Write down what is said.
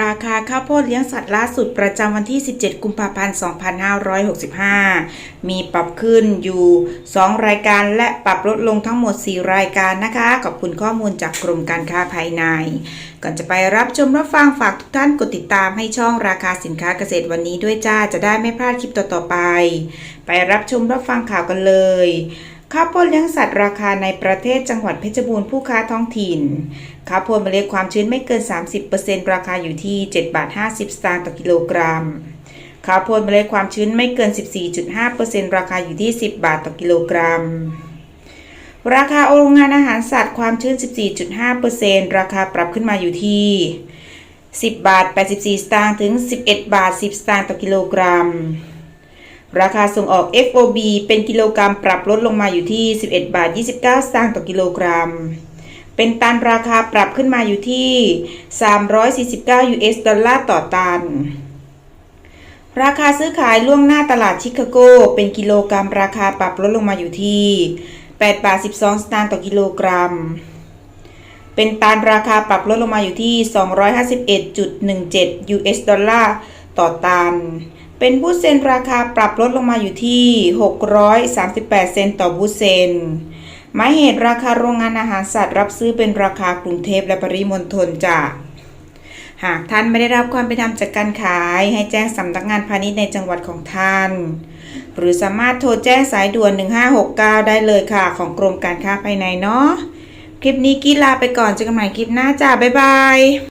ราคาข้าวโพดเลี้ยงสัตว์ล่าสุดประจำวันที่ 17 กุมภาพันธ์ 2565 มีปรับขึ้นอยู่ 2 รายการและปรับลดลงทั้งหมด 4 รายการนะคะ ขอบคุณข้อมูลจากกรมการค้าภายใน ก่อนจะไปรับชมรับฟังฝากทุกท่านกดติดตามให้ช่องราคาสินค้าเกษตรวันนี้ด้วยจ้า จะได้ไม่พลาดคลิปต่อๆไป ไปรับชมรับฟังข่าวกันเลย ข้าวโพดเลี้ยงสัตว์ราคาในประเทศจังหวัดเพชรบูรณ์ผู้ค้าท้องถิ่นข้าวโพดเมล็ดความชื้นไม่เกิน 30%ราคาอยู่ที่7บาท50 สตางค์ต่อกิโลกรัมข้าวโพดเมล็ดความชื้นไม่เกิน 14.5%ราคาอยู่ที่ 10 บาทต่อกิโลกรัม ราคาโรงงานอาหารสัตว์ความชื้น 14.5%ราคาปรับขึ้นมาอยู่ที่ 10 บาท 84 สตางค์ถึง 11 บาท 10 สตางค์ต่อกิโลกรัม ราคาส่งออก FOB เป็นกิโลกรัมปรับลดลงมาอยู่ที่ 11 บาท 29 สตางค์ต่อกิโลกรัม เป็นตันราคาปรับขึ้นมาอยู่ที่ 349 US ดอลลาร์ต่อตัน ราคาซื้อขายล่วงหน้าตลาดชิคาโก เป็นกิโลกรัมราคาปรับลดลงมาอยู่ที่ 8 บาท 12 สตางค์ต่อกิโลกรัม เป็นตันราคาปรับลดลงมาอยู่ที่ 251.17 US ดอลลาร์ ต่อตัน เป็นบูเซนราคาปรับลดลงมาอยู่ที่ 638 เซนต์ต่อบูเซนหมายเหตุราคาโรงงานอาหารสัตว์ รับซื้อเป็นราคากรุงเทพและปริมณฑลจ้ะหากท่านไม่ได้รับความเป็นธรรมจากการขาย ให้แจ้งสำนักงานพาณิชย์ในจังหวัดของท่าน หรือสามารถโทรแจ้งสายด่วน 1569 ได้เลยค่ะ ของกรมการค้าภายในเนาะคลิปนี้กีลาไปก่อนเจอกันใหม่คลิปหน้าจ้าบ๊ายบาย